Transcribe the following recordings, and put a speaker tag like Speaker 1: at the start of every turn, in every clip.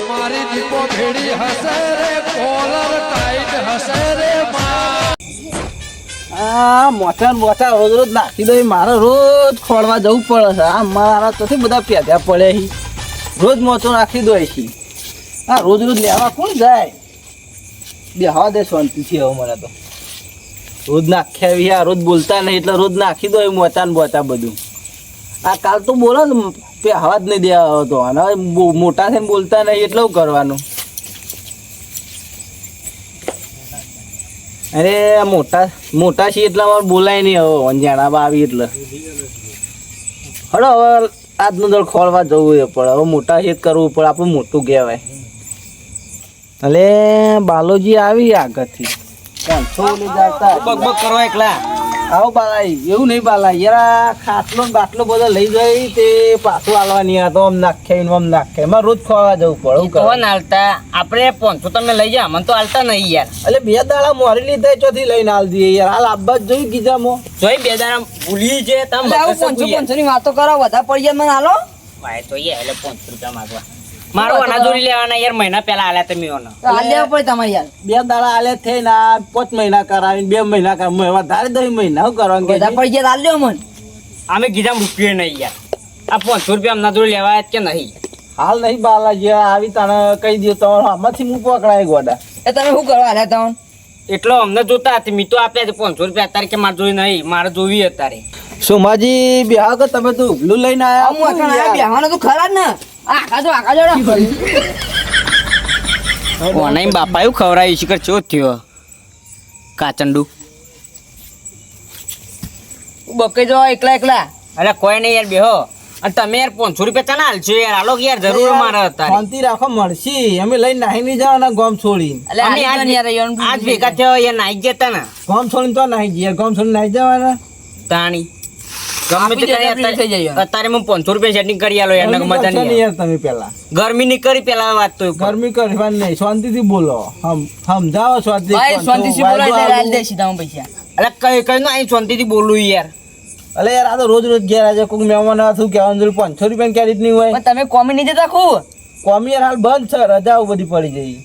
Speaker 1: મારી દીપો ભેડી હસે રે કોલર ટાઈટ હસે રે
Speaker 2: આ મોટા મોટા રોજ રોજ નાખી દઈ મારે રોજ ખોળવા જવું પડે છે આ મારા તો બધા પ્યાદ્યા પડે છે રોજ મોચો નાખી દો છે આ રોજ રોજ લેવા કોણ જાય બેહવા દે શાંતિથી હવે મને તો રોજ નાખ્યા આ રોજ બોલતા નહીં એટલે રોજ નાખી દો મોટા ને મોટા બધું આ કાલ તો બોલો ને હવા જ નહીં દેવા હતો અને મોટા થઈને બોલતા નહીં, એટલે કરવાનું? અરે મોટા મોટા છીએ એટલા મારે બોલાય નહીં હવે. અંજાણા આવી એટલે. હડો હવે આજનું દળ ખોળવા જવું પડે હવે મોટા છીએ કરવું પડે. આપણું મોટું કહેવાય. એટલે બાલોજી આવી આગળથી.
Speaker 3: બગ બગ કરો એકલા.
Speaker 2: આવો બાલાઈ એવું નહીં બાલાઈ યાર આ ખાટલો ને બાટલો બધો લઈ જાય તે પાછું આલવાની તો આમ નાખે આમ નાખે. એમાં રોજ ખોવા જવું પડે એવું
Speaker 3: ના હાલતા. આપણે પહોંચો તમે લઈ જા મને તો હાલતા નહીં યાર.
Speaker 2: એટલે બે દાડા મોરી લીધા ચોથી લઈને હાલ દઈએ યાર. હાલ આબા જ જોઈ ગીજામાં.
Speaker 3: જોઈ બે દાડા ભૂલી છે તમે પહોંચો.
Speaker 4: પાંચસો ની વાતો કરો વધારે પડી જાય મને હાલો.
Speaker 3: ભાઈ તો યાર એટલે પોનસો રૂપિયા માંગવા. મારો અનાજોરી લેવાના યાર મહિના પહેલા આલ્યા તમે ઓનો.
Speaker 4: તો હાલ લેવા તમારે યાર.
Speaker 2: બે દાડા આલે થઈને આ પાંચ મહિના કરાવીને બે મહિના કરાવી વધારે દસ મહિના શું કરવાનું કે
Speaker 4: વધારે પડી જાય તો હાલ લ્યો મને.
Speaker 3: અમે કીધા રૂપિયે નહીં યાર. આ પોનસો રૂપિયા અનાજોરી લેવા કે નહીં?
Speaker 2: હાલ નહીં બાલાજી આવી તને કહી દઉં તમારો આમાંથી હું પકડાય ગોડા
Speaker 4: એ તમે શું કરવા હાલ્યા તમે?
Speaker 3: એટલો અમને જોતા હતી મી તો આપ્યા છે પાંચસો રૂપિયા. અત્યારે કે મારે જોઈ નહીં મારે જોવી અત્યારે.
Speaker 2: સોમાજી બિહાર તમે તો ઉભલું લઈને
Speaker 4: આવ્યા તો ખરા ને. આખા તો આખા જોડો
Speaker 3: કોને બાપા એવું ખવડાવી શિખર ચો થયો? કાચંડુ.
Speaker 4: બકે જો એકલા એકલા.
Speaker 3: અરે કોઈ નહીં યાર બેહો. અને તમે યાર પાંચસો રૂપિયા ચના હાલશો યાર. હાલો યાર જરૂર મારે હતા
Speaker 2: શાંતિ રાખો મળશે. અમે લઈને નાહી નહીં જવાના ગોમ
Speaker 4: છોડી
Speaker 3: અમે
Speaker 4: આજ
Speaker 3: ભેગા થયો યાર નાહી જતા ને.
Speaker 2: ગોમ છોડીને તો નાહી જઈએ ગોમ છોડીને નાહી જવાના?
Speaker 3: તાણી. ગમે તે કરી. અત્યારે હું પાંચસો રૂપિયા સેટિંગ કરી આલો યાર મજા નહીં
Speaker 2: નહીં
Speaker 3: યાર.
Speaker 2: યાર તમે પેલા.
Speaker 3: ગરમી ની કરી પેલા વાત તો
Speaker 2: ગરમી કરવાની નહીં શાંતિથી બોલો. હમ સમજાવો શાંતિ
Speaker 4: ભાઈ એટલે પૈસા.
Speaker 3: કઈ કઈ ના અહીં શાંતિથી બોલું યાર.
Speaker 2: અલે યાર આ તો રોજ રોજ ઘેર આજે કોઈ મહેમાન હતું કહેવાનું? જરૂર પાંચસો રૂપિયા ક્યાં રીતની હોય?
Speaker 4: તમે કોમી નહીં દેતા ખૂબ?
Speaker 2: કોમી યાર હાલ બંધ છે રજાઓ બધી પડી જઈ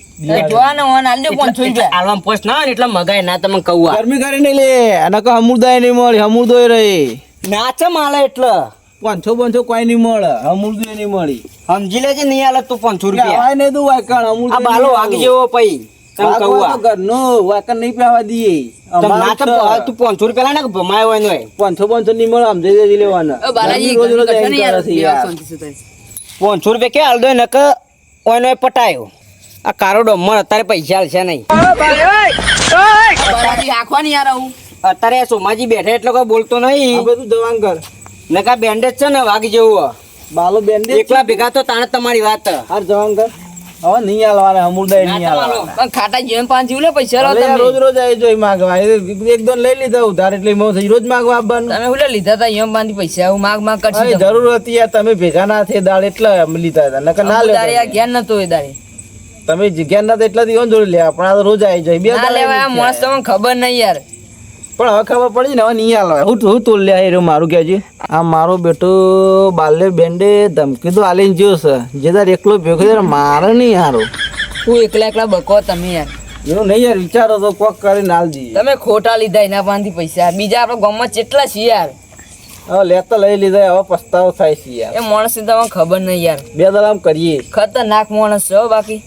Speaker 3: આલવામાં પોસ્ટ ના એટલે મગાય ના તમે કહું.
Speaker 2: ગરમી કરીને લે અને કે હમુદાય નહીં મળી સમુદાય રહી.
Speaker 3: ના છે માલે એટલે.
Speaker 2: પાંચસો પાંચસો કોઈ નહીં મળે. હમુદોય નહીં મળી.
Speaker 3: સમજી લેજે નહીં આલે તું પાંચસો રૂપિયા.
Speaker 2: આવાય નહીં દઉં વાયકણ અમૂલ
Speaker 3: આ બાલો
Speaker 2: નહીં
Speaker 3: વાગ જેવો પઈ.
Speaker 2: તો ઘરનું વાયકણ નહીં પહેવા દઈએ.
Speaker 3: તો. તું પાંચસો રૂપિયા ને ભમાય હોય ને હોય.
Speaker 2: પાંચસો પાંચસો નહીં મળે સમજી દેજે લેવાના.
Speaker 4: નહીં.
Speaker 3: પાંચસો રૂપિયા ક્યાં હાલ દો નક કે ઓયનો પટાયો. આ કારો ડોમર અત્યારે પૈસા હાલશે નહીં.
Speaker 4: બાલાજી યાર આવું.
Speaker 3: અત્યારે સોમાજી બેઠા એટલે કોઈ બોલતો નહીં.
Speaker 2: બધું જવાન કર
Speaker 3: ને કા બેન્ડેજ છે ને વાઘ જેવું
Speaker 2: બાલો બેન્ડેજ
Speaker 3: એકલા ભેગા તો તાણે તમારી વાત.
Speaker 2: હાર જવાન કર હવે નહીં હાલવાના હમુદાય નહીં
Speaker 3: ના
Speaker 4: પણ ખાટા જીવન પાંચ જીવ લે પૈસા લો
Speaker 2: તમે. રોજ રોજ આવી જોઈ માગવા. એક દોન લઈ લીધા ઉધાર એટલે મો થઈ રોજ માગવા આપવાનું.
Speaker 4: તમે હું લીધા તા એમ પાંચ પૈસા હું માગ માગ કરશે
Speaker 2: જરૂર હતી યાર તમે ભેગા ના થે દાળ એટલે અમે લીધા હતા. નકર ના લેતા
Speaker 4: આ જ્ઞાન નતો એ દાડે.
Speaker 2: તમે જગ્યા ના એટલા દિવસ જોડે લેવા પણ આ રોજ આવી જાય. બે
Speaker 4: આ
Speaker 2: નહીં
Speaker 4: તમને ખબર નહીં યાર.
Speaker 2: પણ હવે ખબર પડી ને હવે નહીં હાલ હું હું તોલ લે એ મારું કહેજે આ મારો બેટો બાલે બેન્ડે ધમકી તો આલીને જ્યો છે. જે તાર એકલો ભેગો ત્યારે મારે નહીં હારો.
Speaker 4: હું એકલા એકલા બકો તમે યાર.
Speaker 2: એવું નહીં યાર વિચારો તો કોક કરીને હાલ જઈએ.
Speaker 4: તમે ખોટા લીધા એના પાસેથી પૈસા. બીજા આપણા ગામમાં કેટલા છે યાર?
Speaker 2: હવે લેતા લઈ લીધા હવે પસ્તાવો થાય છે યાર.
Speaker 4: એ માણસ તમને ખબર નહીં યાર.
Speaker 2: બે દલામ આમ કરીએ.
Speaker 4: ખતરનાક માણસ છે બાકી.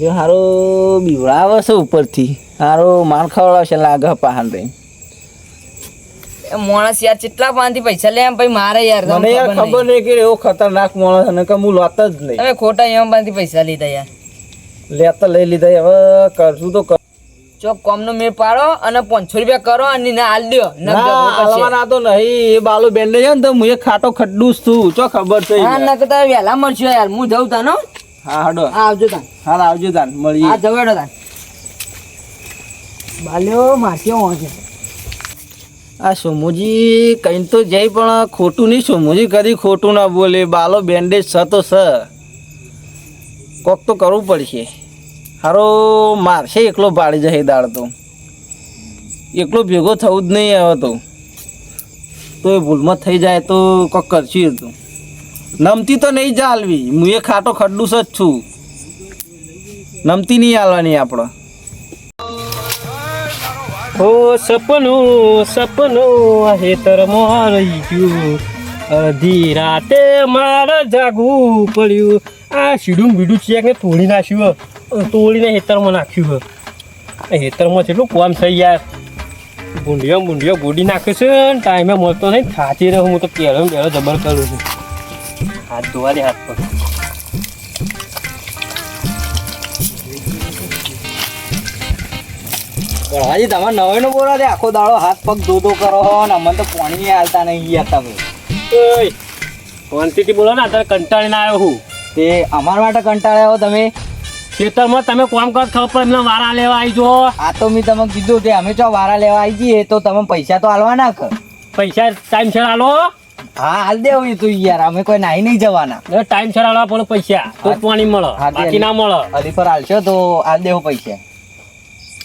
Speaker 2: એ હારો બીવડાવે છે ઉપરથી. હારો માર ખવડાવશે લાગે પાહન રહી
Speaker 4: માણસ યાર કેટલા પાનથી પૈસા લે એમ પછી મારે યાર
Speaker 2: મને યાર ખબર નહીં. કે એવો ખતરનાક માણસ અને કે હું લોત જ નહીં.
Speaker 4: તમે ખોટા એમ પાસેથી પૈસા લીધા યાર.
Speaker 2: લેતા લઈ લીધા હવે કરશું તો ચો
Speaker 4: ચોક કોમનો મેળ પાડો અને પાંચસો રૂપિયા કરો અને ના હાલ દો નક
Speaker 2: ના તો નહીં એ બાલો બેન્ડે છે ને તો હું ખાટો ખડ્ડું છું ચો ખબર છે
Speaker 4: હા નકતા વેલા મળશો યાર હું જઉં તાનો.
Speaker 2: હા હાડો.
Speaker 4: હા આવજો તાન.
Speaker 2: હાલ આવજો તાન મળીએ.
Speaker 4: હા જવેડો તાન. બાલ્યો મારશે હું છે
Speaker 2: આ સોમુજી કઈ તો જઈ પણ ખોટું નહીં. સોમુજી કદી ખોટું ના બોલે. બાલો બેન્ડેજ છે તો છે. કોક તો કરવું પડશે. હારો મારશે એકલો પાડી જશે દાળ તો. એકલો ભેગો થવું જ નહીં આવે તો. એ ભૂલમાં થઈ જાય તો કોક કરશું એ તો. નમતી તો નહીં ચાલવી હું એ ખાટો ખડ્ડુસ જ છું. નમતી નહીં હાલવાની આપણો.
Speaker 5: ઓ સપનું સપનું, આ હેતરમાં રહી ગયું. અડધી રાતે મારે જાગવું પડ્યું. આ સીડું બીડું છે કે તોડી નાખ્યું હે. તોડીને હેતરમાં નાખ્યું હે. હેતરમાં કેટલું કોમ થઈ યાર ગુંડિયો ભૂંડિયો ગોડી નાખે છે ટાઈમે મળતો નહીં. થાચી રહ્યો હું તો પહેલો પહેલો જબર કરું છું. હાથ ધોવા દે હાથ પર
Speaker 6: ગળવાજી તમે નવે નો બોલો આખો દાડો હાથ પગ ધોધો કરો હો ને અમને તો પાણી હાલતા નહીં યાર તમે.
Speaker 5: ઓય શાંતિથી બોલો ને અત્યારે કંટાળીને આવ્યો હું.
Speaker 6: તે અમારા માટે કંટાળ્યા આવ્યો તમે.
Speaker 5: ખેતરમાં તમે કોમ કર ખબર પડે એમને વારા લેવા આવી જો
Speaker 6: આ તો મેં તમે કીધું કે અમે જો વારા લેવા આવી જઈએ તો તમે પૈસા તો હાલવાના કર.
Speaker 5: પૈસા ટાઈમ છે આલો
Speaker 6: હા હાલ દેવું તું યાર અમે કોઈ નાઈ નહીં જવાના
Speaker 5: ટાઈમ સર આલવા પડે પૈસા તો પાણી મળે બાકી ના મળે
Speaker 6: હરી પર હાલશો તો હાલ દેવું પૈસા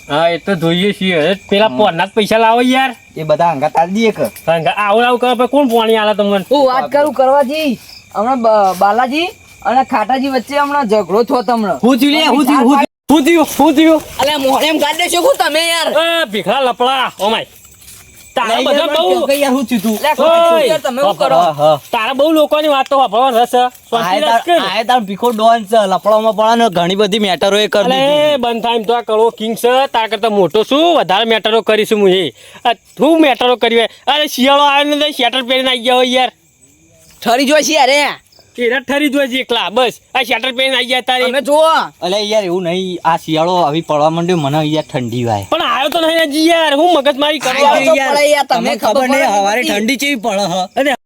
Speaker 5: હા એ તો જોઈએ છીએ પેલા પોરના પૈસા લાવો યાર
Speaker 6: એ બધા અંગાત હાલ દઈએ કે
Speaker 5: કારણ આવું આવું કરે કોણ પાણી આલે તમને
Speaker 4: હું વાત કરું કરવાજી હમણાં બાલાજી અને ખાટાજી વચ્ચે હમણાં ઝઘડો થયો તમને
Speaker 6: હું થયું હું
Speaker 4: કાઢી દેશો તમે યાર
Speaker 5: એ ભીખરા લપડા ઓમાય તારા બધા બહુ
Speaker 6: યાર થયું
Speaker 4: શું તમે શું કરો?
Speaker 6: હા, હા.
Speaker 5: તારા બહુ લોકોની વાતો વાપરવા રસ છે. શાંતિ રાખ કે.
Speaker 6: આય તાર ભીખો ડોન છે લપડામાં પડે ઘણી બધી મેટરો એ કરી દીધી.
Speaker 5: બંધ થાય તો આ કડવો કિંગ છે તાર કરતા મોટો છું વધારે મેટરો કરીશું હું એ. આ શું મેટરો કરી અરે શિયાળો આવ્યો ને શેટર પહેરીને આવી ગયા હોય યાર.
Speaker 4: ઠરી જોઈ છે અરે?
Speaker 5: એરા ઠરી જોઈ છે એકલા? બસ આ શેટર પહેરીને આવી ગયા તારે.
Speaker 4: તમે જુઓ.
Speaker 6: અલે યાર એવું નહીં આ શિયાળો આવી પડવા માંડ્યો મને યાર ઠંડી વાય.
Speaker 5: પણ આવ્યો તો નહીં યાર હું મગજ
Speaker 4: મારી
Speaker 5: કરવા
Speaker 4: યાર, તમને ખબર નહીં
Speaker 6: હવારે. ઠંડી ચેવી પડે હ.
Speaker 4: આ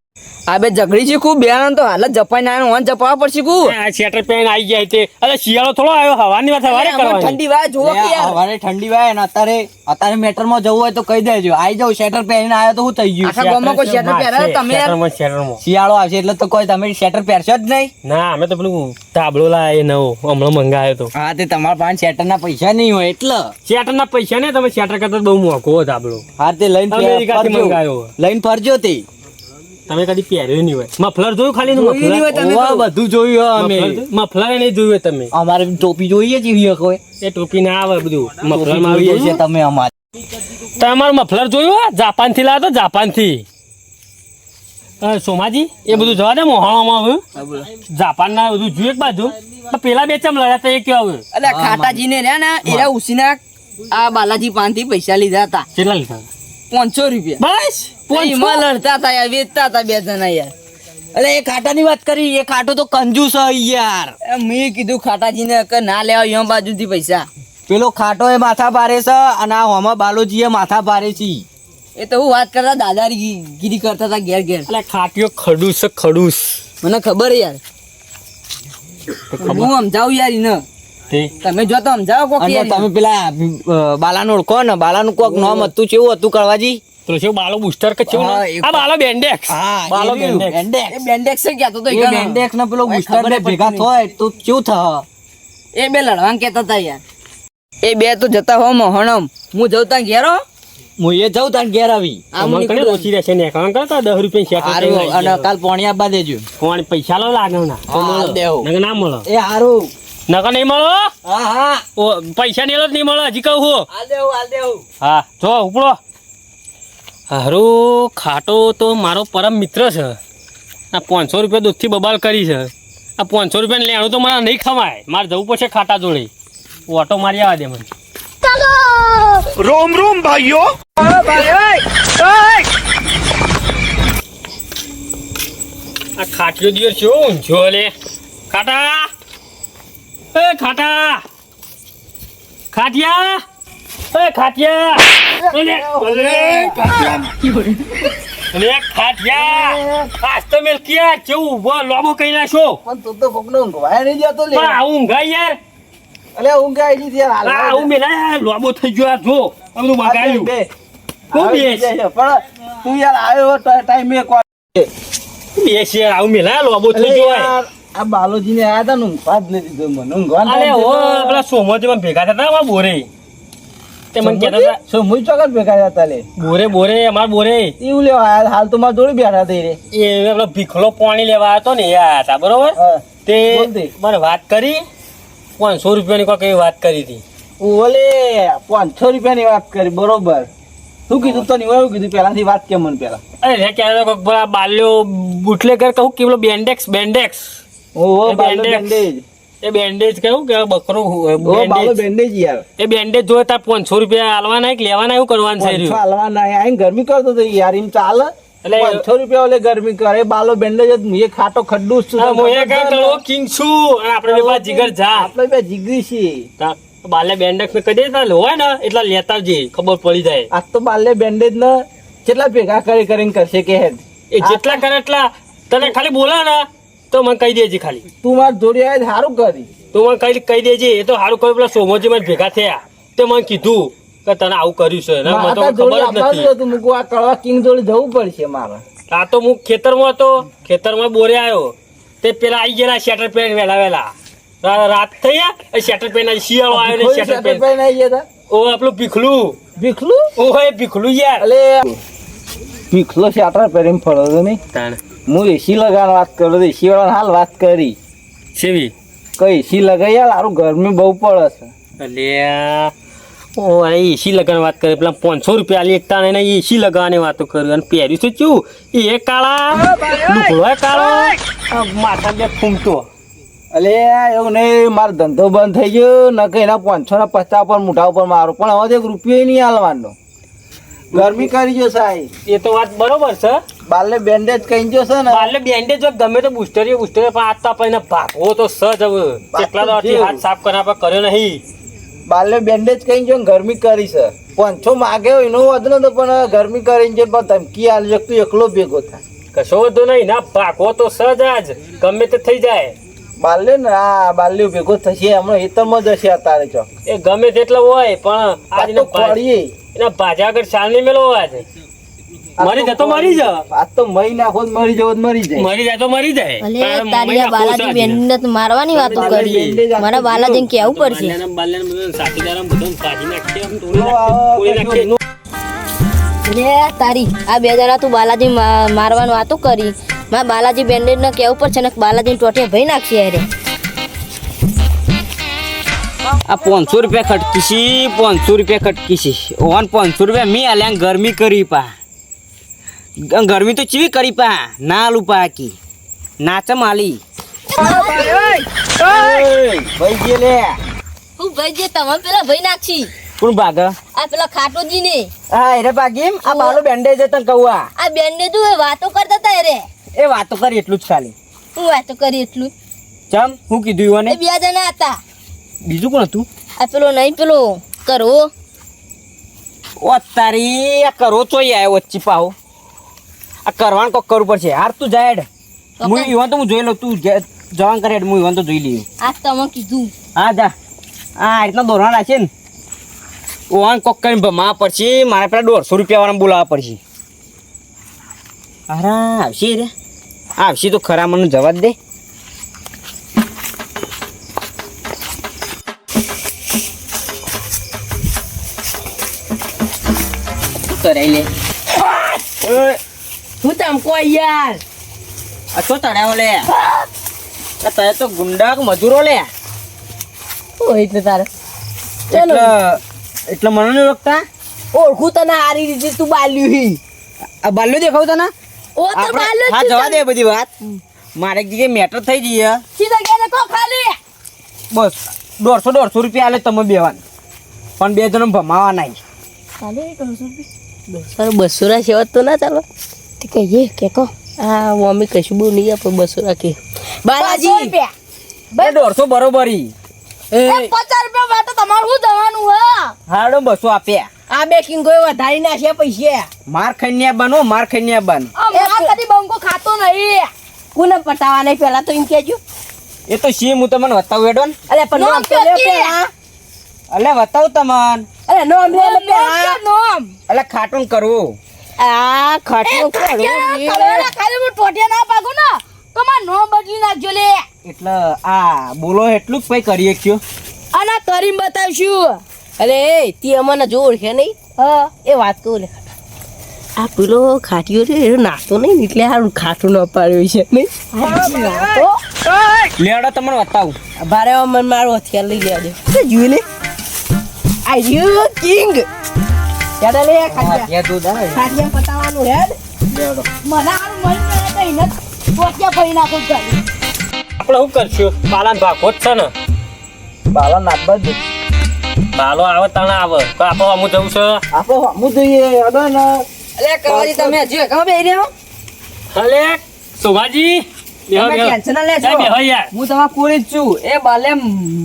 Speaker 4: બે ઝઘડી છે ખૂબ બે તો હાલ જપાઈ ના ઓન જપાવા પડશે કુ.
Speaker 5: આ શેટર પેન આવી જાય તે અરે શિયાળો થોડો આવ્યો હવાની વાત હવારે કરવાની.
Speaker 4: ઠંડી વાય જોવો કે યાર.
Speaker 6: હવારે ઠંડી વાય ને અત્યારે અત્યારે મેટરમાં જવું હોય તો કહી દેજો. આઈ જાવ શેટર પહેરીને આવ્યો તો હું થઈ ગયું?
Speaker 4: આખા ગામમાં કોઈ શેટર પહેરે તમે યાર.
Speaker 6: શિયાળો આવશે એટલે તો કોઈ તમે શેટર પહેરશો જ નહીં.
Speaker 5: ના અમે તો પેલું તાબડો લાવે નવો હમણાં મંગાયો તો.
Speaker 6: હા તે તમારા પાસે શેટરના પૈસા નહીં હોય એટલે.
Speaker 5: શેટરના પૈસા ને તમે શેટર કરતા બહુ મોંઘો તાબડો.
Speaker 6: હા તે લઈને.
Speaker 5: મંગાયો.
Speaker 6: લઈને ફરજો તે.
Speaker 5: તમે કદી પહેર્યો નહીં હોય. મફલર જોયું ખાલી મફલર.
Speaker 6: બધું જોયું અમે.
Speaker 5: મફલર નહીં જોયું હોય તમે.
Speaker 6: અમારે ટોપી જોઈએ જેવી હોય.
Speaker 5: એ ટોપી ના આવે બધું. મફલરમાં આવી
Speaker 6: છે તમે અમારે.
Speaker 5: તમારું મફલર જોયું જાપાનથી લાવ્યો જાપાનથી સોમાજી એ બધું જવા દે મોહાણામાં આવ્યું જાપાન ના બધું જોયું એક બાજુ? પેલા બે ચમ લડ્યા એ કેવું આવ્યું
Speaker 4: એટલે ખાટાજી ને રહ્યા ને એરા ઉસીના આ બાલાજી પાનથી પૈસા લીધા હતા.
Speaker 5: કેટલા લીધા?
Speaker 4: પાંચસો રૂપિયા.
Speaker 5: બસ!
Speaker 4: એમાં લડતા હતા યાર વેચતા હતા બે જણા યાર.
Speaker 6: અરે એ ખાટાની વાત કરી એ ખાટો તો કંજૂસ યાર.
Speaker 4: મેં કીધું ખાટાજીને કે ના લેવા એમ બાજુથી પૈસા.
Speaker 6: પેલો ખાટો એ માથા ભારે છે અને આ હોમાં બાલોજી એ માથા પારે છે.
Speaker 4: એ તો હું વાત કરતા દાદાગીરી કરતા હતા ઘેર ઘેર.
Speaker 5: એટલે ખાટીઓ ખડૂસ છે ખડૂસ.
Speaker 4: મને ખબર યાર. હું સમજાવું યાર એને. તમે જો તો સમજાવો કોક
Speaker 6: તમે પેલા બાલાનું ઓળખો ને બાલાનું કોક નામ હતું કેવું હતું કળવાજી?
Speaker 5: તો શું બાલો બુસ્ટર કે
Speaker 6: હા? એ
Speaker 5: આ બાલો બેન્ડેક્સ બાલો બેન્ડેક્સ
Speaker 6: બેન્ડેક્સ.
Speaker 4: છે કહેતો તો
Speaker 6: એ બેન્ડેક્સ ને પેલો બુસ્ટર ને ભેગા થાય તો કેવું થાય
Speaker 4: એ બે લડવાનું કેતા હતા યાર. એ બે તો જતા હો મોહણમ હું જઉં ત્યાં ઘેરો
Speaker 6: હું? એ જઉં તાર ઘેર આવી.
Speaker 5: અમન કને ઓછી રહેશે ને કામ કરતા દસ રૂપિયા શેટર
Speaker 6: હારું, અને કાલ પોણી આપવા દેજો.
Speaker 5: કોણ પૈસા લો લાગે ના તો
Speaker 6: હા,
Speaker 5: મળે.
Speaker 6: દેવું.
Speaker 5: ના મળો.
Speaker 6: એ હારું.
Speaker 5: નકર નહીં મળો?
Speaker 6: હા હા.
Speaker 5: પૈસા નહીં લો નહીં મળે હજી કહું હું. હા જો ઉપડો. હારો ખાટો તો મારો પરમ મિત્ર છે. આ પાંચસો રૂપિયા દૂધથી બબાલ કરી છે. આ પાંચસો રૂપિયાને લેણું તો મારા નહીં ખવાય. મારે જવું પડશે ખાટા જોડે. ઓટો મારી આવા દે મને.
Speaker 1: રોમ રોમ ભાઈઓ!
Speaker 5: આ ખાટ્યો દિયો છો ઊંઝો લે. ખાટા! એ ખાટા! ખાટિયા! એ ખાટિયા! અલે, ખાટિયા. આજ તો મેલ ક્યાં કેવું ઊભો લોબો કઈ નાખો
Speaker 2: પણ તું તો કોકનો ઊંઘવાય નહીં જતો લે
Speaker 5: પણ આવું ઊંઘાય યાર.
Speaker 2: અલે ઊંઘ આવી ગઈ યાર
Speaker 5: આ આવું મેલા લોબો થઈ ગયો આ જો. આ બધું બગાડ્યું
Speaker 2: બે
Speaker 5: હું
Speaker 2: આવી
Speaker 5: બેસ?
Speaker 2: પણ તું યાર આવ્યો ટાઈમે કોલ
Speaker 5: બેસ યાર આવું મેલા લોબો થઈ ગયો
Speaker 2: યાર આ. બાલોજીને આયા તા ને ઊંઘવા જ નથી દીધો મને ઊંઘવા
Speaker 5: અરે ઓ પેલા સોમોજીમાં ભેગા થતા હતા બોરે. તે મને કહેતા હતા
Speaker 2: સમૂહ ચોકડ ભેગા થતા લે
Speaker 5: બોરે બોરે અમાર બોરે.
Speaker 2: એવું લેવા હાલ તો મારા જોડે બેઠા થઈ રે.
Speaker 5: એ પેલો ભીખલો પાણી લેવા આવ્યો ને એ આયા હતા બરોબર? તે મને વાત કરી પાંચસો રૂપિયાની કોઈ વાત કરી હતી.
Speaker 2: ઓલે પાંચસો રૂપિયાની વાત કરી બરોબર. શું કીધું તો નહીં એવું કીધું પહેલાથી વાત કેમ મને પહેલા
Speaker 5: અરે રે ક્યારે કોક બાલ્યો બુટલેગર કહું કે પેલો બેન્ડેક્સ બેન્ડેક્સ.
Speaker 2: ઓ.
Speaker 5: બેન્ડેજ. એ બેન્ડેજ કયું કે બકરો બેન્ડેજ
Speaker 2: યાર.
Speaker 5: એ બેન્ડેજ જોયે તા પાંચસો રૂપિયા આલવાના કે લેવાના એવું કરવાનું છે રહ્યું.
Speaker 2: ગરમી કરતો તો યાર એમ ચાલે.
Speaker 5: એટલે-
Speaker 2: પાંચસો રૂપિયા ઓલે ગરમી કરે. બાલો બેન્ડેજ જ હું ખાટો ખડ્ડું છું.
Speaker 5: હું એ કઈ કિંગ છું. આપણે બે જીગર જા.
Speaker 2: આપણે બે જીગરી છીએ.
Speaker 5: બાલે બેન્ડેક્સ ને કહી દે હોય ને એટલા લેતા જઈએ. ખબર પડી જાય.
Speaker 2: આજ તો બાલે બેન્ડેજ ને કેટલા ભેગા કરી કરીને કરશે કે
Speaker 5: એ જેટલા કરે એટલા. તને ખાલી બોલા ને તો મને કહી દેજે ખાલી.
Speaker 2: તું માર જોડી આવે સારું કરી.
Speaker 5: તું મને કહી કહી દેજે એ તો સારું કર્યું પેલા સોમોજી મને ભેગા થયા. તે મને કીધું કે તને આવું કર્યું છે. ને મને તો ખબર જ નથી.
Speaker 2: તું મૂકું આ કળવા કિંગ જોડે જવું પડશે મારે.
Speaker 5: આ તો હું ખેતરમાં હતો. ખેતરમાં બોરે આવ્યો. તે પેલા આવી ગયેલા શેટર પેન વેલા વેલા રાત થઈ એ શેટર પેન શિયાળો આવ્યો ને
Speaker 2: કોઈ
Speaker 5: શેટર પેન.
Speaker 2: આવી ગયા
Speaker 5: ઓ આપણું ભીખલું.
Speaker 2: ભીખલું?
Speaker 5: ઓહો ભીખલું યાર.
Speaker 2: અલે. ભીખલો શેટર પહેરીને ફરો છો નહીં.
Speaker 5: તાણ.
Speaker 2: હું એસી લગાવવાની વાત કરું તો એસી વાળાને હાલ વાત કરી.
Speaker 5: શેવી?
Speaker 2: કઈ એસી લગાવી યાર આરું ગરમી બહુ પડે છે.
Speaker 5: અલ્યા ઓ અરે એસી લગાવવાની વાત કરી પેલા પાંચસો રૂપિયા લે એકતા એને એસી લગાવવાની વાતો કરી અને પહેર્યું છે ચું? એ કાળા લુગડો કાળો. માથા બે ફૂમતો.
Speaker 2: અલે એવું નહીં મારો ધંધો બંધ થઈ ગયો ન કે એના પાંચસો ને પચાસ પર મોઢા ઉપર મારો પણ હવે એક રૂપિયો નહીં હાલવાનો ગરમી કરી જો સાહેબ.
Speaker 5: એ તો વાત બરોબર છે.
Speaker 2: બાલે બેન્ડેજ કહી જો છે ને?
Speaker 5: બાલે બેન્ડેજ જો ગમે તો બુસ્ટર બુસ્ટર પણ આજ તો આપણે ભાગવો તો સજ હવે. કેટલા તો આથી હાથ સાફ કરવા પર કર્યો નહીં.
Speaker 2: બાલે બેન્ડેજ કહી જો ગરમી કરી છે. પાંચસો માગ્યો એનો વધુ નતો પણ ગરમી કરી છે પણ ધમકી આલી તું એકલો ભેગો થાય.
Speaker 5: કશો વધુ નહીં ના ભાગવો તો સજ આજ. ગમે તે થઈ જાય.
Speaker 2: બાલ્ય ને? આ બાલ્યો ભેગો થશે. હમણાં હેતરમાં જશે અત્યારે ચો
Speaker 5: એ ગમે તેટલો હોય પણ આજનો
Speaker 2: આજ
Speaker 5: એના ભાજાગર આગળ મેલો હોય છે મરી જતો મરી જ.
Speaker 2: આજ તો મરી નાખો મરી જવો મરી જાય.
Speaker 5: મરી જાય તો મરી જાય.
Speaker 7: અલે
Speaker 5: તારે
Speaker 7: બાલાજી
Speaker 5: છે.
Speaker 7: મારવાની વાતો કરી. મારા બાલાજીને કેવું પડશે?
Speaker 2: લો,
Speaker 7: તારી આ બે જણા તું બાલાજી મારવાની વાતો કરી. મારા બાલાજી બેન્ડેજ ને કેવું પડશે ને બાલાજી ટોટિયા ભઈ નાખશે અરે
Speaker 3: આ પાંચસો રૂપિયા ખટકીશી પાંચસો રૂપિયા ખટકીશી. ઓન પાંચસો રૂપિયા મી આલ્યા ગરમી કરી પા. ગરમી તો ચીવી કરી પા? ના આલું પા કી નાચ માલી.
Speaker 2: ભાઈ જે લે.
Speaker 7: હું ભાઈ જે તમે પેલા ભાઈ નાખી
Speaker 3: કોણ ભાગ?
Speaker 7: આ પેલા ખાટોજી ને.
Speaker 3: હા એરે ભાગીમ આ બાલો બેન્ડેજ હતા કહું આ.
Speaker 7: આ બેન્ડેજ વાતો કરતા હતા રે
Speaker 3: એ વાતો કરી એટલું જ ખાલી.
Speaker 7: હું વાતો કરી એટલું?
Speaker 3: ચમ હું કીધું ઈવોને?
Speaker 7: બે જણા હતા.
Speaker 3: બીજું કોણ હતું?
Speaker 7: આ પેલો નહીં પેલો કરો.
Speaker 3: ઓ તારી આ કરો ચોઈ આવ્યો વચ્ચે પાહો. આ કરવાનું કોક કરવું પડશે. હાર તું જાય હેડ. હું ઈવન તો હું જોઈ લઉં તું જવાન કરે હેડ, હું ઈવન તો જોઈ લઈએ.
Speaker 7: આ તમે કીધું.
Speaker 3: હા જા. આ રીતના દોરણ છે ને. ઓન કોક કરીને ભમા પડશે. મારે પેલા દોઢસો રૂપિયા વાળા બોલાવવા પડશે. અરે આવશે રે. આવશે તો ખરા મને જવા જ દે. કરાઈ લે.
Speaker 4: હું તમકો યાર?
Speaker 3: આ તો તરાયો લે આ તને તો ગુંડા કે મજૂરો લે.
Speaker 4: ઓય એટલે તારે.
Speaker 3: એટલે એટલે મને નહીં ઓળખતા
Speaker 4: ઓળખું તને આરી રીતે તું બાલ્યું હી.
Speaker 3: આ બાલ્યો દેખાવ તને?
Speaker 7: ઓ તો બાલો
Speaker 3: હા જવા દે બધી વાત. મારે એક જગ્યાએ મેટર થઈ જઈએ
Speaker 7: સીધા ગયા કો ખાલી.
Speaker 3: બસ દોઢસો દોઢસો રૂપિયા આલે તમે બેવાન. પણ બે જણ ભમાવા નહીં.
Speaker 4: બસો. ના સેવા તો ના ચાલો? તે કહીએ કે કહો હા મમ્મી કશું બહુ નહીં આપે બસો રાખી બાલાજી
Speaker 3: એ દોઢસો બરોબરી.
Speaker 7: પચાસ રૂપિયા માટે તમારું શું જવાનું હા?
Speaker 3: હાડો બસો આપ્યા
Speaker 4: આ બે કોઈ વધારી નાખ્યા પૈસે.
Speaker 3: માર ખાઈને બનો માર ખાઈને બન.
Speaker 7: આ કદી બંકો ખાતો નહીં.
Speaker 4: કુને પટાવા નહીં? પેલા તો એમ કેજો
Speaker 3: એ તો સીમ હું તમને વતાવ એડો ને
Speaker 4: અલે પણ? પેલા
Speaker 3: એટલે વતાવ તમન.
Speaker 4: અલે નોમ લે લે પેલા
Speaker 7: નોમ
Speaker 3: અલે ખાટું કરવું
Speaker 4: આ ખાટું કરું
Speaker 7: ખાલી હું ટોટિયા ના પાગો ને તો માર નોમ બદલી નાખજો લે.
Speaker 3: એટલે આ બોલો એટલું જ પછી કરીએ કયો.
Speaker 4: અને કરીને બતાવશું.
Speaker 8: અરે એ તી અમને જો ઓળખે નહીં? હા. એ વાત કહું લે. આ પેલો ખાટીયો છે એ નાસ્તો નહીં એટલે આ ખાટું ન પાડ્યું છે
Speaker 4: લેડો તમને બતાવું.
Speaker 8: ભારે મને મારું હથિયાર લઈ લેવા દે. જોઈ લે. આ યુ કિંગ. યાદ લે ખાટ્યા. ખાટિયા હેડ. મને આ મન કરે તો એને ટોટિયા નાખું
Speaker 5: આપણે શું કરશું? પાલાન ભાગો જ છે ને.
Speaker 2: બાલા નાખવા જ
Speaker 5: બાલો આવે તને આવે. તો આપો અમુ જવું છે.
Speaker 2: આપો અમુ જોઈએ અડો ને.
Speaker 4: અલે કરવાજી તમે હજી કમાં બે રહ્યો?
Speaker 5: અલે
Speaker 4: તમે ટેન્શન ના લેજો.
Speaker 5: એ બેહો યાર.
Speaker 4: હું તમારા કોળી જ છું. એ બાલે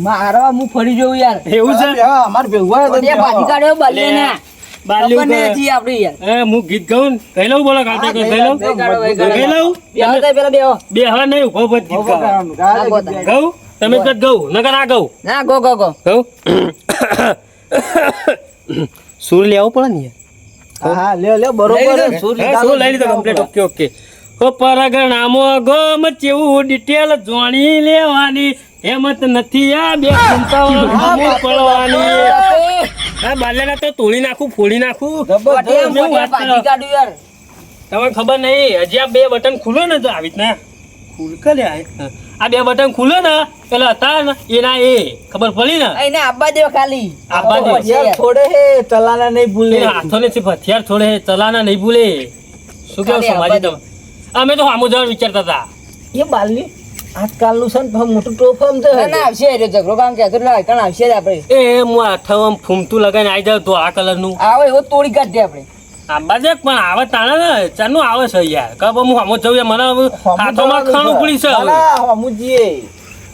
Speaker 4: મારવા હું ફરી જઉં યાર.
Speaker 5: એવું છે?
Speaker 2: હા, ભેગું હોય તો
Speaker 4: કાઢ્યો બાલે
Speaker 5: લે.
Speaker 4: ના.
Speaker 5: બે હા નહીં
Speaker 2: ઊભો
Speaker 5: ઊભો તમે કદ ગાઉં નકર આ ગાઉં
Speaker 4: ના ગો ગો ગો.
Speaker 5: ગાઉં સૂર લેવો પડે ને
Speaker 2: હા, હા, લ્યો, લ્યો, બરોબર સૂર
Speaker 5: લઈ લીધો કમ્પ્લીટ ઓકે ઓકે ઓ પરગણામો ગોમ ચેવું ડિટેલ જોણી લેવાની. હેમત નથી આ બે ચિંતાઓ પડવાની. આ બાલેના તો તોડી નાખું ફોડી નાખું. તમને ખબર નહીં હજી આ બે બટન ખુલે ને તો આવી રીતના? ખુલ કે લે આ બે બટન ખુલે ને પેલા હતા ને એના એ. ખબર પડી ને?
Speaker 4: એને આબા દેવા ખાલી.
Speaker 5: આબા દે.
Speaker 2: હથિયાર છોડે હે ચલાના નહીં ભૂલે.
Speaker 5: એ હાથોને સિર્ફ હથિયાર છોડે ચલાના નહીં ભૂલે. શું કેવું સમાજી તમે? અમે તો આમો જવાનું વિચારતા હતા.
Speaker 2: એ બાલની આજકાલનું છે ને મોટું ટોફમ છે
Speaker 4: ના ના આવશે એ ઝઘડો કામ કે એટલે કણ આવશે આપણે.
Speaker 5: એ હું આઠમ ફૂમતું લગાઈને આવી જાવ તો આ કલરનું.
Speaker 4: આવે એવો તોડી કાઢજે આપણે.
Speaker 5: આંબા દે પણ આવે તાણે ને ચાનું આવે છે યાર. કબ હું હમો જવું યાર મને હાથોમાં ખાણું પડી છે
Speaker 2: હમું જઈએ.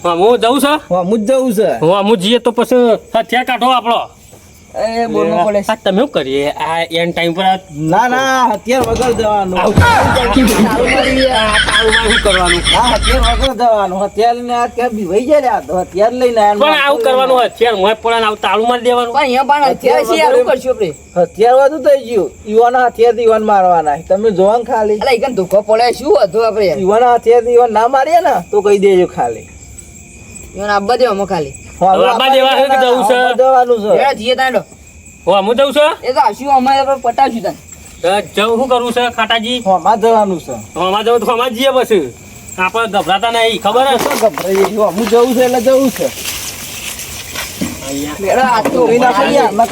Speaker 5: હું જવું છે?
Speaker 2: હમું જવું છે.
Speaker 5: હું અમુક જઈએ તો પછી હથિયાર કાઢો આપણો.
Speaker 4: એ બોલવું પડે
Speaker 5: આ તમે શું કરીએ? આ એન ટાઈમ પર
Speaker 2: ના ના હથિયાર વગર જવાનું.
Speaker 5: આવું શું કરવાનું?
Speaker 2: ના હથિયાર વગર જાય લઈને
Speaker 5: પણ આવું કરવાનું હથિયાર મોય પડે આવું તાળુમાં જ દેવાનું.
Speaker 4: પણ અહીંયા પણ અત્યારે છે કરશું આપણે?
Speaker 2: હથિયાર વધુ થઈ ગયું. યુવાના હથિયારથી ઈવાન મારવાના. તમે જોવાનું ખાલી.
Speaker 4: ઈકન ધોકો પડે શું હતું આપણે?
Speaker 2: યુવાના હથિયારથી ઈવાન ના મારીએ ને તો કહી દેજો ખાલી.
Speaker 4: આ આબા દેવો ખાલી.
Speaker 2: હવે
Speaker 5: દેવા છે કે જવું છે?
Speaker 2: જવાનું છે.
Speaker 4: એડા જીએ તાંડો
Speaker 5: હું જવું છે?
Speaker 4: એ તો આવશું અમે આપણે પટાવશું તને
Speaker 5: જવું શું કરવું છે ખાટાજી?
Speaker 2: હોમાં જવાનું છે.
Speaker 5: અમાર જવું તો અમાર જઈએ પછી. આપણે ગભરાતા નહીં ખબર હે?
Speaker 2: શું ગભરાઈએ છીએ? અમુક જવું છે એટલે જવું છે.
Speaker 4: એડા આ તો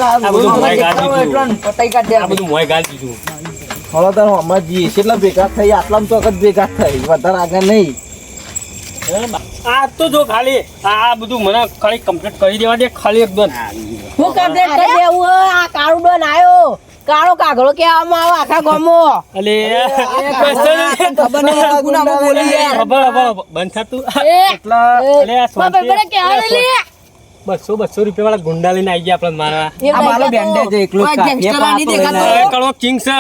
Speaker 2: આ
Speaker 5: બધું ભાઈ ગાડી
Speaker 4: પટાઈ કાઢ દે
Speaker 5: આ બધું મોય ગાળ દીધું
Speaker 2: હવે તો હોમાં જઈએ કેટલા ભેગા થઈ આટલામાં ચોક્કસ ભેગા થઈ વધારે આગળ નહીં.
Speaker 5: આ તો જો ખાલી આ બધું મને ખાલી કમ્પ્લીટ કરી દેવા દે ખાલી એકદમ
Speaker 8: હું કમ્પ્લીટ કરી દેવું હે? આ કાળું ડોન આવ્યો કાળો કાગળો કેવામાં આવે આખા ગામો
Speaker 5: અલે
Speaker 2: ખબર નહીં. ગુનામાં બોલી યાર
Speaker 5: ખબર ખબર બંધ થતું
Speaker 2: એટલા
Speaker 5: અલે આ.
Speaker 8: બરે કે હાલે લે
Speaker 5: બસો બસો રૂપિયા વાળા ગુંડા લઈને આવી ગયા આપણે મારવા
Speaker 2: આ મારો બેન્ડેજ એકલો
Speaker 4: કોઈ
Speaker 2: કાઢીએ
Speaker 4: gangster નહીં
Speaker 2: પાતો
Speaker 4: દેખાતો.
Speaker 2: લઈને.
Speaker 5: એ કડવો કિંગ છે.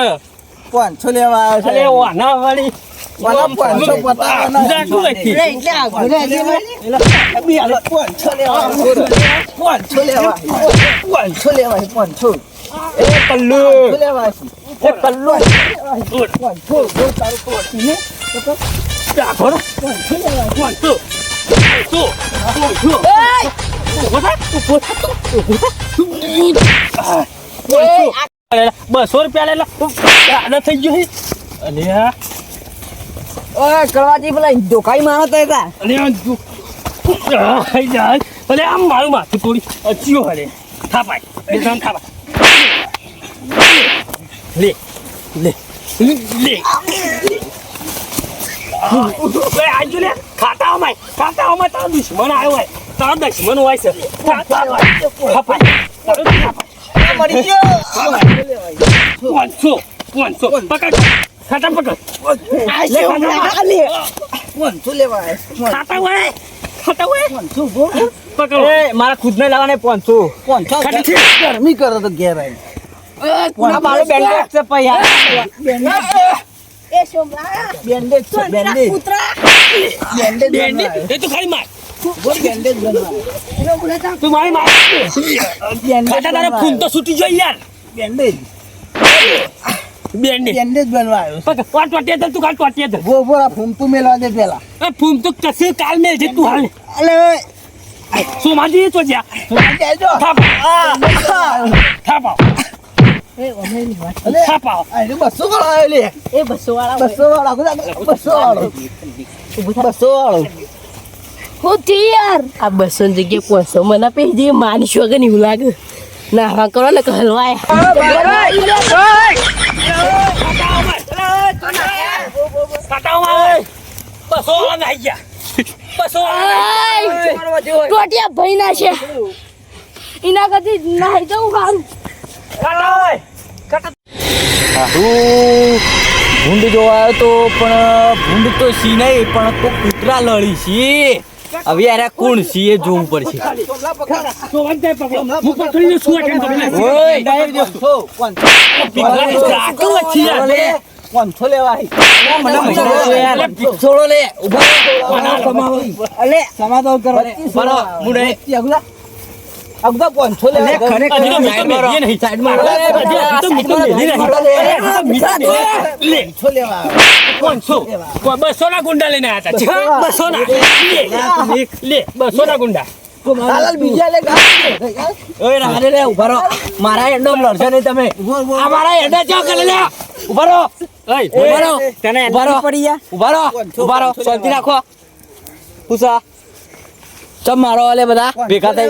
Speaker 2: પાંચસો લેવા આવ્યો
Speaker 5: અલે
Speaker 2: છે
Speaker 5: વાના વાળી. શું લખી?
Speaker 4: એટલે આ ઘરે હજી અમે-
Speaker 2: બે હાલો, પાંચસો Puan, આવ્યો. પાંચસો લેવા આવ્યો, પાંચસો
Speaker 5: એ પલ્લુ
Speaker 2: પાંચસો લેવા આવ્યો.
Speaker 5: એ પલ્લુ
Speaker 2: પાંચસો જો તારું પહોંચીને
Speaker 5: રાખો ને. વાંચો. વાંચો. વાંચો. ઊભો થા. ઊભો થા. ઊભો થા. વાંચો. અરે, બસો રૂપિયા લેલા થઈ ગયો છે.
Speaker 4: ઓય કળવાજી પેલા ધોકાઈ મારો તો હતા.
Speaker 5: આ, આઈ જાય. અલે આમ મારું માથું થોડી અચ્યો હરે થાપાય. બે ત્રણ થાપાય લે લે લે આજુ ખાતા અમાય ખાતા અમાય તારો દુશ્મન આવ્યો હોય. તારો દુશ્મન હોય છે.
Speaker 2: મરી ગયો.
Speaker 5: પાંચસો પાંચસો. પકડ. ખાતા પકડ.
Speaker 4: મારા ખુદ ને લાવવાને પાંચસો
Speaker 2: ગરમી કરો તો ઘેર
Speaker 4: બેન્ડેજ
Speaker 5: ખૂન તો છૂટી જાય યાર.
Speaker 2: બેન્ડેજ
Speaker 5: બેન્ડી
Speaker 2: બેન્ડેજ બનવાયો
Speaker 5: પકડ વાટ વાટિયા ધર તું કાલ વાટિયા ધર
Speaker 2: બો બોરા ફૂમતું મેલવા દે પેલા.
Speaker 5: આ ફૂમ તો કશે કાલ મેલ છે તું હાલ.
Speaker 2: અલે
Speaker 5: સોમાજી તો જ્યાં? થાપ થાપ થાપ
Speaker 2: અરે બસો વાળો આવ્યો લે
Speaker 8: એ બસો વાળા
Speaker 2: બસો વાળો બસો વાળો બસો વાળો
Speaker 1: હું યાર.
Speaker 8: આ બસો ની જગ્યાએ પાંચસો મને પછી જે માનીશ વગર એવું લાગે. ના હા કરો ને હલવાય
Speaker 1: ટોટિયા ભાઈ ના છે એના કરતી નાહી જવું સારું
Speaker 6: ભૂંડ જોવા આવ્યો તો પણ ભૂંડ તો સી નહીં પણ તો કૂતરા લડી છે હવે અરે કોણ સીએ જોવું પડશે?
Speaker 2: સમાધાન કરવા અગલા પાંચસો
Speaker 5: મેલીએ નહીં સાઈડમાં હજી તો નહીં લે
Speaker 2: પાંચસો લેવા.
Speaker 5: પાંચસો બસો ના ગુંડા લઈને આવ્યા હતા બસો ના લે લે બસો ના ગુંડા.
Speaker 2: લે
Speaker 6: લે. મારા એંડો લડશો નહીં તમે. મારા એંડા ચો કરે લે. ઊભા રહો. ઊભા તને ઊભા પડી જા ઊભા રહો. શાંતિ રાખો. પૂછા ચમ મારો વાલે બધા? ભેગા થઈ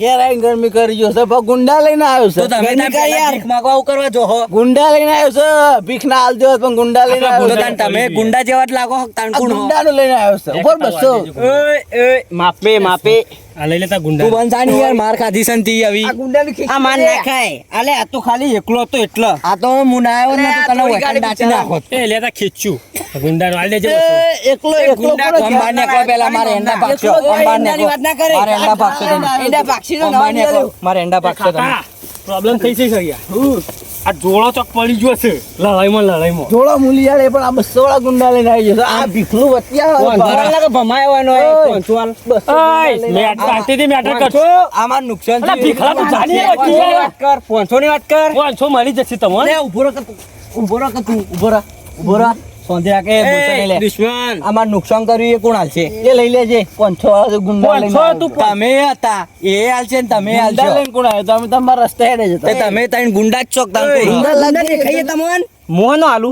Speaker 2: ઘેર આવીને ગરમી કરી ગયો છે. ગુંડા લઈને આવ્યો છે.
Speaker 6: તમે માંગવા કરવા જો હો.
Speaker 2: ગુંડા લઈને આવ્યો છે. ભીખ ના હાલ દેવો પણ ગુંડા લઈને આવ્યો છે.
Speaker 6: તમે ગુંડા જેવા જ લાગો
Speaker 2: ગુંડાનું લઈને આવ્યો છે. ઉપર બસો.
Speaker 6: માપે માપે.
Speaker 5: આ લઈ લેતા ગુંડા.
Speaker 6: તું બંધાની યાર માર ખાધી સંતી આવી.
Speaker 2: આ ગુંડા ખીચ
Speaker 6: આ માર ના ખાય આલે આ તો ખાલી એકલો હતો એટલો. આ તો હું મુનાયો ને તો તને વૈકણ દાચી નાખો
Speaker 5: એ લેતા ખીચ્યું ગુંડા નો આલે જે
Speaker 2: એકલો એકલો
Speaker 6: ગુંડા
Speaker 2: કોનો
Speaker 6: કોમ બાર નીકળો પેલા મારે એંડા પાકશો. કોમ ના કરે? મારે એંડા પાક્ષો એંડા પાક્ષી નો નામ મારે એંડા પાક્ષો તમે.
Speaker 5: પ્રોબ્લેમ થઈ છે સરિયા આ જોડો ચોક પડી ગયો છે. લડાઈમાં લડાઈમાં.
Speaker 2: જોડો મૂલિયાળે પણ આ બસો વાળા ગુંડા લઈને આવી ગયો આ ભીખનું વતિયા
Speaker 6: લાગે ભમાયો હોય નો
Speaker 2: ઓય.
Speaker 6: પંચવાલ
Speaker 5: મેટ શાંતિથી મેટર કરશો.
Speaker 6: આમાં નુકસાન
Speaker 5: છે. ભીખલા તું જાણી
Speaker 6: વાત કર. પોંચો ની વાત કર.
Speaker 5: પાંચસો મળી જશે તમને
Speaker 6: ઊભો રાખ ઊભો રહો તું. ઊભો રહો ઊભો રહો. સોંધી રાખે લે. દુશ્મન. આમાં નુકસાન કર્યું એ કોણ હાલશે?
Speaker 2: એ લઈ લેજે. પાંચસો વાળા ગુંડા લઈને
Speaker 5: તું
Speaker 2: છે.
Speaker 6: તમે હતા. એ હાલશે ને તમે હાલશો.
Speaker 2: લઈને કોણ આવ્યો? તમે તમારા રસ્તે હેડે જતા.
Speaker 6: તમે ત્રણ ગુંડા જ ચોક
Speaker 2: ગુંડા લાગે
Speaker 6: દેખાઈએ તમને. મોહનો આલુ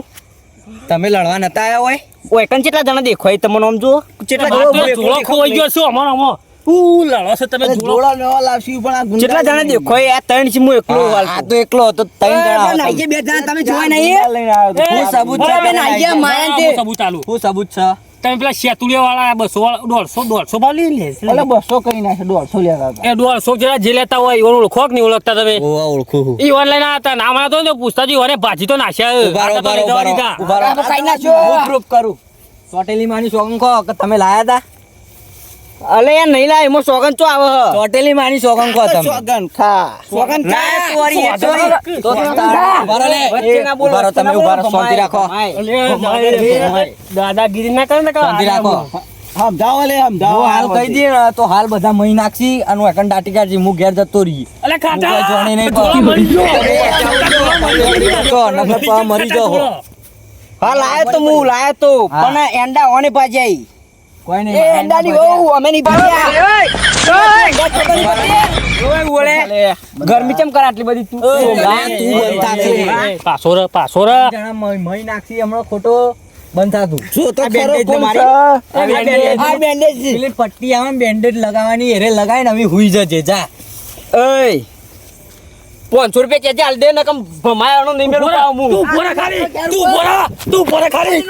Speaker 6: તમે લડવા નતા આયા હોય? ઓય કન કેટલા જણા દેખાય? તમને આમ જો કેટલા
Speaker 5: જોડો ખોવાઈ ગયો છું અમારો અમારો હું લડો છો તમે જોડા
Speaker 2: નવા લાવશું પણ આ ગુંડા
Speaker 6: કેટલા જણા દેખાય આ ત્રણ છે હું એકલો આ તો એકલો હતો ત્રણ જણા હતા.
Speaker 2: બે જણા તમે જોવા નહીં લઈને આવ્યો
Speaker 6: હું સબૂત છે
Speaker 5: બરાબર,
Speaker 6: બેન, આઈ ગયા
Speaker 5: બરાબર,
Speaker 6: મારે તે.
Speaker 5: સબૂત આલું.
Speaker 6: હું સબૂત છે?
Speaker 5: તમે પેલા શેતુડિયા વાળા બસો દોઢસો દોઢસો ભાવ લઈ લે.
Speaker 2: એટલે બસો કરી નાખે દોઢસો લેતા
Speaker 5: એ દોઢસો જરા જે લેતા હોય ઈવન ઓળખો કે નહીં ઓળખતા તમે?
Speaker 6: ઓળખું હું.
Speaker 5: ઈ ઓનલાઈન હતા નામ આતો ને પૂછતા જી ઓને ભાજી તો નાખ્યા તો
Speaker 6: કરું. ચોટેલી માની કહો કે તમે લાયા તા અલે યાર નહીં લાય એમાં સોગન ચો આવે ચોટેલી માની સોગન કહો તમે.
Speaker 2: સોગન ખા
Speaker 6: સોગન ચોરી એ ચોરી તો ઊભા રહો લે. એ, ઊભા રહો તમે ઊભા રહો શાંતિ રાખો.
Speaker 5: અલે, દાદાગીરી ના કરે ને કે?
Speaker 6: શાંતિ રાખો.
Speaker 2: સમજાવો લે સમજાવો
Speaker 6: હાલ કહી દે તો હાલ બધા મહી નાખી અને એકન દાટી કાઢજી હું ઘેર જતો રહી.
Speaker 5: અલે ખાતા
Speaker 6: હું નહીં. તો નકર પા મરી જાઓ. હા લાયો તો હું. લાયો તો. પણ એંડા ઓને ભાજાઈ કોઈ નહીં એ અંડાની બહુ અમે નહીં ભાજ્યા ગરમી ચમ કર આટલી બધી તું તું બંધ થાશે.
Speaker 5: પાસો રે પાસો રે
Speaker 6: મહી મહી નાખશી હમણાં ખોટો બંધ થાતું
Speaker 2: શું તો કોણ
Speaker 6: મારી.
Speaker 2: છે?
Speaker 6: આ બેન્ડેજ પેલી પટ્ટી આવે બેન્ડેજ લગાવવાની એરે લગાવીને હવે હુઈ જજે જા ઓય પાંચસો રૂપિયા ચેચે હાલ દે ને કમ ભમાયાનો નહીં મેળવું પાવ હું
Speaker 5: તું બોરા ખાલી તું બોરા તું બોરા ખાલી.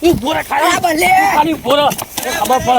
Speaker 5: તું બોરા ખાલી. ખાલી બોરા ખબર પડે.